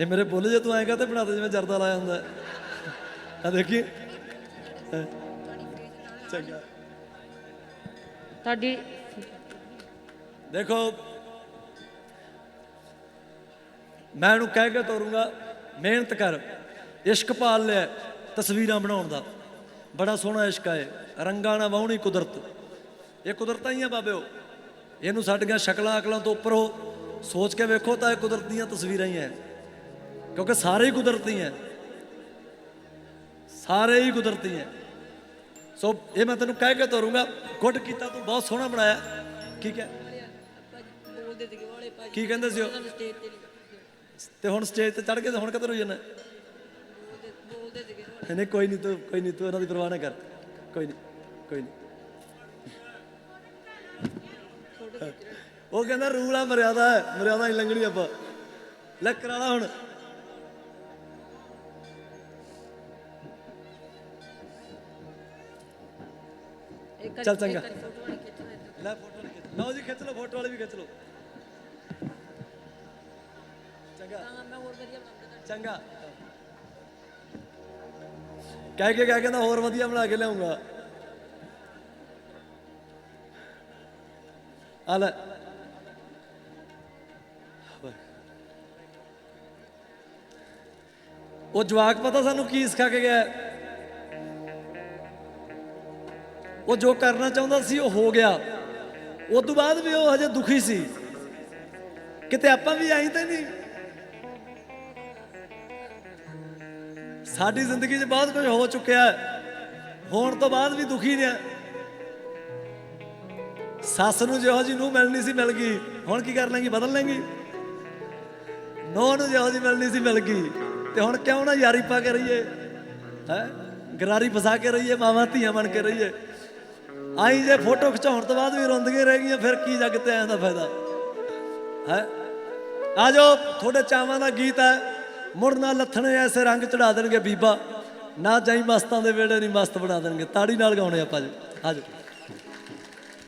ਇਹ ਮੇਰੇ ਬੋਲੇ ਜੇ ਤੂੰ ਐਂ ਕਹਤੇ ਬਣਾ ਦੇ ਜਿਵੇਂ ਜਰਦਾ ਲਾਇਆ ਹੁੰਦਾ। ਆ ਦੇਖੀ। ਚੰਗਾ। ਤੁਹਾਡੀ ਦੇਖੋ ਮੈਂ ਇਹਨੂੰ ਕਹਿ ਕੇ ਤੋਰੂੰਗਾ ਮਿਹਨਤ ਕਰ। ਇਸ਼ਕ ਪਾਲ ਲਿਆ ਤਸਵੀਰਾਂ ਬਣਾਉਣ ਦਾ। ਬੜਾ ਸੋਹਣਾ ਇਸ਼ਕ ਹੈ ਰੰਗਾਂ ਨਾਲ ਵਾਹੁਣੀ ਕੁਦਰਤ। ਇਹ ਕੁਦਰਤਾਂ ਹੀ ਆ ਬਾਬਿਓ। ਇਹਨੂੰ ਸਾਡੀਆਂ ਸ਼ਕਲਾਂ ਅਕਲਾਂ ਤੋਂ ਉੱਪਰ ਹੋ। ਸੋਚ ਕੇ ਵੇਖੋ ਤਾਂ ਇਹ ਕੁਦਰਤ ਦੀਆਂ ਤਸਵੀਰਾਂ ਹੀ ਹੈ ਕਿਉਂਕਿ ਸਾਰੇ ਹੀ ਕੁਦਰਤੀ ਹੈ। ਸਾਰੇ ਹੀ ਕੁਦਰਤੀ ਹੈ। ਸੋ ਇਹ ਮੈਂ ਤੈਨੂੰ ਕਹਿ ਕੇ ਤੋਰੂੰਗਾ ਗੁੱਡ ਕੀਤਾ ਤੂੰ, ਬਹੁਤ ਸੋਹਣਾ ਬਣਾਇਆ। ਠੀਕ ਹੈ। ਕੀ ਕਹਿੰਦੇ ਸੀ ਉਹ? ਸਟੇਜ ਤੇ ਤੇ ਹੁਣ ਸਟੇਜ ਤੇ ਚੜ ਕੇ ਹੁਣ ਕਦੋਂ ਰੋਈ ਜਾਂਦਾ? ਨਹੀਂ ਕੋਈ ਨਹੀਂ ਤੂੰ, ਕੋਈ ਨਹੀਂ ਤੂੰ ਇਹਨਾਂ ਦੀ ਪਰਵਾਹ ਨਾ ਕਰ। ਕੋਈ ਨਹੀਂ ਕੋਈ ਨਹੀਂ। ਉਹ ਕਹਿੰਦਾ ਰੂਲ ਆ ਮਰਿਆਦਾ ਹੈ, ਮਰਿਆਦਾ ਹੀ ਲੰਘਣੀ ਆਪਾਂ। ਲੈ ਕਰਾਲਾ ਹੁਣ। ਚੱਲ ਚੰਗਾ। ਲੈ ਫੋਟੋ ਖਿੱਚ। ਲਓ ਜੀ ਖਿੱਚ ਲਓ ਫੋਟੋ ਵਾਲੇ ਵੀ ਖਿੱਚ ਲਓ। ਚੰਗਾ। ਤਾਂ ਮੈਂ ਹੋਰ ਵਧੀਆ ਬਣਾਉਂਦਾ ਚੰਗਾ। ਕਹਿ ਕੇ ਕਹਿ ਕਹਿੰਦਾ ਹੋਰ ਵਧੀਆ ਬਣਾ ਕੇ ਲਿਆਉਂਗਾ। ਆ ਲੈ। ਉਹ ਜਵਾਕ ਪਤਾ ਸਾਨੂੰ ਕੀ ਸਿਖਾ ਕੇ ਗਿਆ ਉਹ ਜੋ ਕਰਨਾ ਚਾਹੁੰਦਾ ਸੀ ਉਹ ਹੋ ਗਿਆ। ਉਸ ਤੋਂ ਬਾਅਦ ਵੀ ਉਹ ਹਜੇ ਦੁਖੀ ਸੀ। ਕਿਤੇ ਆਪਾਂ ਵੀ ਆਈ ਤਾਂ ਨਹੀਂ। ਸਾਡੀ ਜ਼ਿੰਦਗੀ 'ਚ ਬਹੁਤ ਕੁਝ ਹੋ ਚੁੱਕਿਆ ਹੋਣ ਤੋਂ ਬਾਅਦ ਵੀ ਦੁਖੀ ਨੇ। ਸੱਸ ਨੂੰ ਜਿਹੋ ਜੀ ਨੂੰ ਮਿਲਣੀ ਸੀ, ਮਿਲ ਗਈ। ਹੁਣ ਕੀ ਕਰ ਲਾਂਗੀ? ਬਦਲ ਲਾਂਗੀ? ਨੌ ਨੂੰ ਜਿਹੋ ਜੀ ਮਿਲਣੀ ਸੀ, ਮਿਲ ਗਈ। ਤੇ ਹੁਣ ਕਿਉਂ ਨਾ ਯਾਰੀ ਪਾ ਕੇ ਰਹੀਏ? ਹੈ? ਗਰਾਰੀ ਫਸਾ ਕੇ ਰਹੀਏ, ਮਾਵਾਂ ਧੀਆਂ ਬਣ ਕੇ ਰਹੀਏ। ਆਈ ਜੇ ਫੋਟੋ ਖਿਚਾਉਣ ਤੋਂ ਬਾਅਦ ਵੀ ਰੋਂਦੀਆਂ ਰਹਿ ਗਈਆਂ, ਫਿਰ ਕੀ ਜੱਗ ਤੇ ਆਇਆ ਦਾ ਫਾਇਦਾ? ਹੈ? ਆ ਜਾਓ, ਤੁਹਾਡੇ ਚਾਵਾਂ ਦਾ ਗੀਤ ਹੈ, ਮੁੜ ਨਾ ਲੱਥਣੇ ਐਸੇ ਰੰਗ ਚੜਾ ਦੇਣਗੇ ਬੀਬਾ, ਨਾ ਜਾਈ ਮਸਤਾਂ ਦੇ ਵੇੜੇ ਨਹੀਂ ਮਸਤ ਬਣਾ ਦੇਣਗੇ, ਤਾੜੀ ਨਾਲ ਗਾਉਣੇ ਆਪਾਂ ਜੀ। ਆ ਜਾਓ।